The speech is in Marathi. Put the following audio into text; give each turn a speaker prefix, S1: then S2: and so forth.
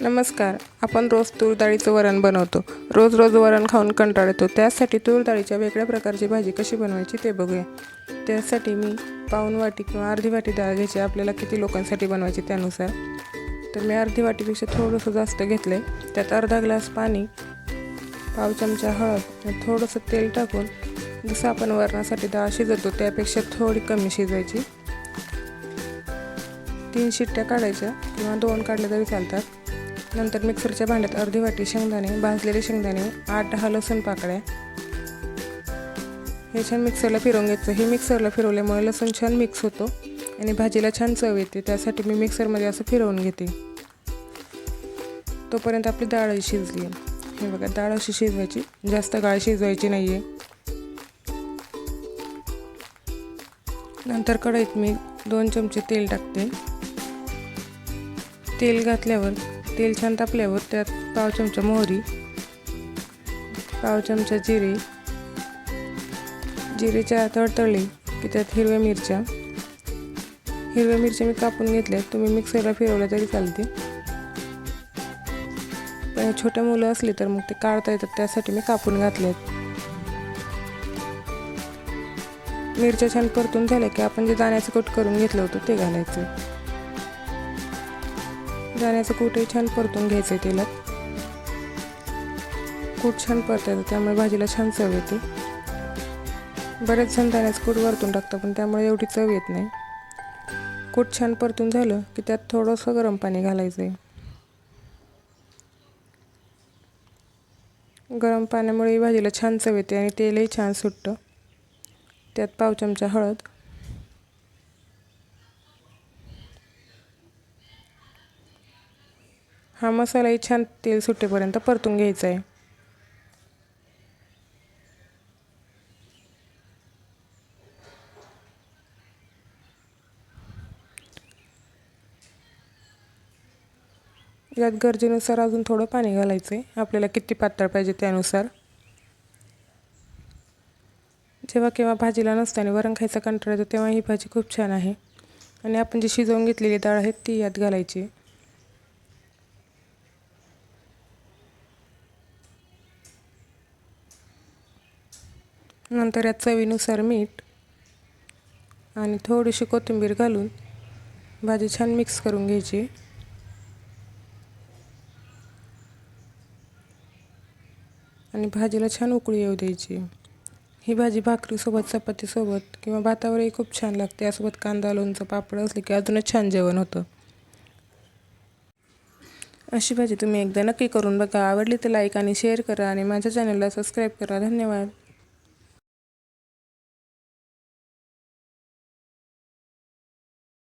S1: नमस्कार. आपण रोज तूर डाळीचं वरण बनवतो. रोज रोज वरण खाऊन कंटाळ येतो. त्यासाठी तूर डाळीच्या वेगळ्या प्रकारची भाजी कशी बनवायची ते बघूया. त्यासाठी मी पाऊण वाटी किंवा अर्धी वाटी डाळ घ्यायची. आपल्याला किती लोकांसाठी बनवायची त्यानुसार. तर मी अर्धी वाटीपेक्षा थोडंसं जास्त घेतलं आहे त्यात अर्धा ग्लास पाणी पाव चमचा हळद आणि थोडंसं तेल टाकून जसं आपण वरणासाठी डाळ शिजवतो त्यापेक्षा थोडी कमी शिजवायची. तीन शिट्ट्या काढायच्या किंवा दोन काढल्या तरी चालतात. नंतर मिक्सरच्या भांड्यात अर्धी वाटी शेंगदाणे भाजलेले शेंगदाणे आठ दहा लसूण पाकळ्या. हे छान मिक्सरला फिरवून घ्यायचं. हे मिक्सरला फिरवल्यामुळे लसूण छान मिक्स होतो आणि भाजीला छान चव येते. त्यासाठी मी मिक्सरमध्ये असं फिरवून घेते. तोपर्यंत आपली डाळ शिजली हे बघा डाळ अशी शिजवायची. जास्त गाळ शिजवायची नाही आहे नंतर कढईत मी दोन चमचे तेल टाकते. तेल घातल्यावर तेल छान तापल्यावर त्यात पाव चमचा मोहरी पाव चमचा जिरे जिरेच्या तळतळले की त्यात हिरव्या मिरच्या. हिरव्या मिरच्या मी कापून घेतल्या तुम्ही मिक्सरला फिरवल्या तरी चालते. पण छोटे मुलं असली तर मग ते काढता येतात त्यासाठी मी कापून घातल्यात. मिरच्या छान परतून झाल्या की आपण जे दाण्याचं कट करून घेतलं होतं ते घालायचं. दाण्याचं कूटही छान परतून घ्यायचं आहे तेलात. कूट छान परतायचं त्यामुळे भाजीला छान चव येते. बरेच जण दाण्याचं कूट वरतून टाकतं पण त्यामुळे एवढी चव येत नाही. कूट छान परतून झालं की त्यात थोडंसं गरम पाणी घालायचं आहे गरम पाण्यामुळे भाजीला छान चव येते आणि तेलही छान सुटतं. त्यात पाव चमचा हळद हा मसालाही छान तेल सुटेपर्यंत परतून घ्यायचा आहे. यात गरजेनुसार अजून थोडं पाणी घालायचं आहे आपल्याला किती पातळ पाहिजे त्यानुसार. जेव्हा केव्हा भाजीला नसताना वरण खायचा कंटाळा येतो तेव्हा ही भाजी खूप छान आहे. आणि आपण जी शिजवून घेतलेली डाळ आहे ती यात घालायची. नंतर यात चवीनुसार मीठ आणि थोडीशी कोथिंबीर घालून भाजी छान मिक्स करून घ्यायची. आणि भाजीला छान उकळी येऊ द्यायची. ही भाजी भाकरीसोबत चपातीसोबत किंवा भातावरही खूप छान लागते. यासोबत कांदा लोणचं पापड असले की अजूनच छान जेवण होतं. अशी भाजी तुम्ही एकदा नक्की करून बघा. आवडली तर लाईक आणि शेअर करा आणि माझ्या चॅनलला सबस्क्राईब करा. धन्यवाद.